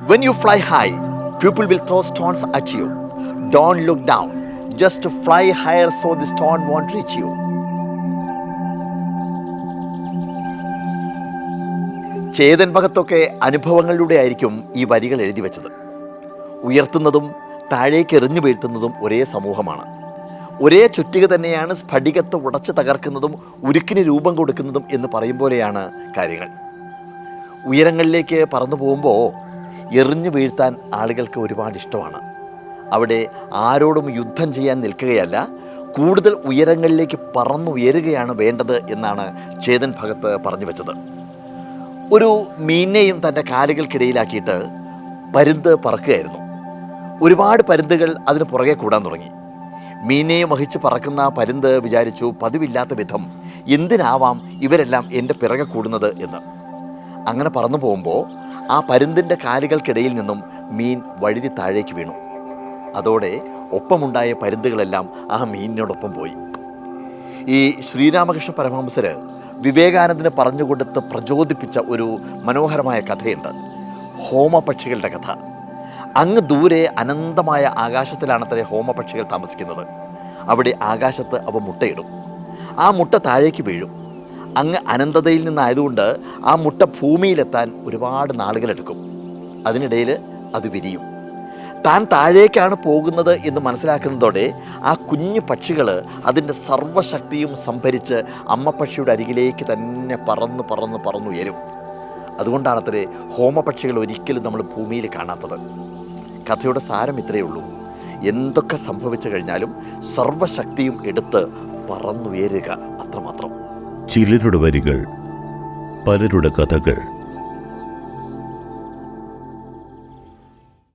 When you fly high, people will throw stones at you. Don't look down. Just fly higher so the stone won't reach you. Chetan ഭഗത്തൊക്കെ അനുഭവങ്ങളിലൂടെ ആയിരിക്കും ഈ വരികൾ എഴുതി വെച്ചത് ഉയർത്തുന്നതും താഴേക്ക് എറിഞ്ഞു വീഴ്ത്തുന്നതും ഒരേ സമൂഹമാണ് ഒരേ ചുറ്റിക തന്നെയാണ് സ്ഫടികത്തെ ഉടച്ചു തകർക്കുന്നതും ഉരുക്കിന് രൂപം കൊടുക്കുന്നതും എന്ന് പറയും പോലെയാണ് കാര്യങ്ങൾ ഉയരങ്ങളിലേക്ക് പറന്നു പോകുമ്പോൾ എറിഞ്ഞു വീഴ്ത്താൻ ആളുകൾക്ക് ഒരുപാട് ഇഷ്ടമാണ്. അവിടെ ആരോടും യുദ്ധം ചെയ്യാൻ നിൽക്കുകയല്ല കൂടുതൽ ഉയരങ്ങളിലേക്ക് പറന്നുയരുകയാണ് വേണ്ടത് എന്നാണ് ചേതൻ ഭഗത്ത് പറഞ്ഞു വെച്ചത്. ഒരു മീനെയും തന്റെ കാലുകൾക്കിടയിലാക്കിയിട്ട് പരുന്ത് പറക്കുകയായിരുന്നു. ഒരുപാട് പരുന്തുകൾ അതിന് പുറകെ കൂടാൻ തുടങ്ങി. മീനെ വഹിച്ച് പറക്കുന്ന പരുന്ത് വിചാരിച്ചു പതിവില്ലാത്ത വിധം എന്തിനാവാം ഇവരെല്ലാം എന്റെ പിറകെ കൂടുന്നത് എന്ന്. അങ്ങനെ പറന്നു പോകുമ്പോൾ ആ പരുന്തിന്റെ കാലുകൾക്കിടയിൽ നിന്നും മീൻ വഴുതി താഴേക്ക് വീണു. അതോടെ ഒപ്പമുണ്ടായ പരുന്തുകളെല്ലാം ആ മീനിനോടൊപ്പം പോയി. ഈ ശ്രീരാമകൃഷ്ണ പരമഹംസര് വിവേകാനന്ദന് പറഞ്ഞുകൊടുത്ത് പ്രചോദിപ്പിച്ച ഒരു മനോഹരമായ കഥയുണ്ട്. ഹോമപക്ഷികളുടെ കഥ. അങ്ങ് ദൂരെ അനന്തമായ ആകാശത്തിലാണത്രേ ഹോമപക്ഷികൾ താമസിക്കുന്നത്. അവിടെ ആകാശത്ത് അവ മുട്ടയിടും. ആ മുട്ട താഴേക്ക് വീഴും. അങ്ങ് അനന്തതയിൽ നിന്നായതുകൊണ്ട് ആ മുട്ട ഭൂമിയിലെത്താൻ ഒരുപാട് നാളുകളെടുക്കും. അതിനിടയിൽ അത് വിരിയും. താൻ താഴേക്കാണ് പോകുന്നത് എന്ന് മനസ്സിലാക്കുന്നതോടെ ആ കുഞ്ഞു പക്ഷികൾ അതിന്റെ സർവശക്തിയും സംഭരിച്ച് അമ്മ പക്ഷിയുടെ അരികിലേക്ക് തന്നെ പറന്ന് പറന്ന് പറന്നുയരും അതുകൊണ്ടാണത്രേ ഹോമപക്ഷികൾ ഒരിക്കലും നമ്മൾ ഭൂമിയിൽ കാണാത്തത്. കഥയുടെ സാരം ഇത്രയേ ഉള്ളൂ. എന്തൊക്കെ സംഭവിച്ചു കഴിഞ്ഞാലും സർവശക്തിയും എടുത്ത് പറന്നുയരുക അത്രമാത്രം. ചിലരുടെ വരികൾ പലരുടെ കഥകൾ.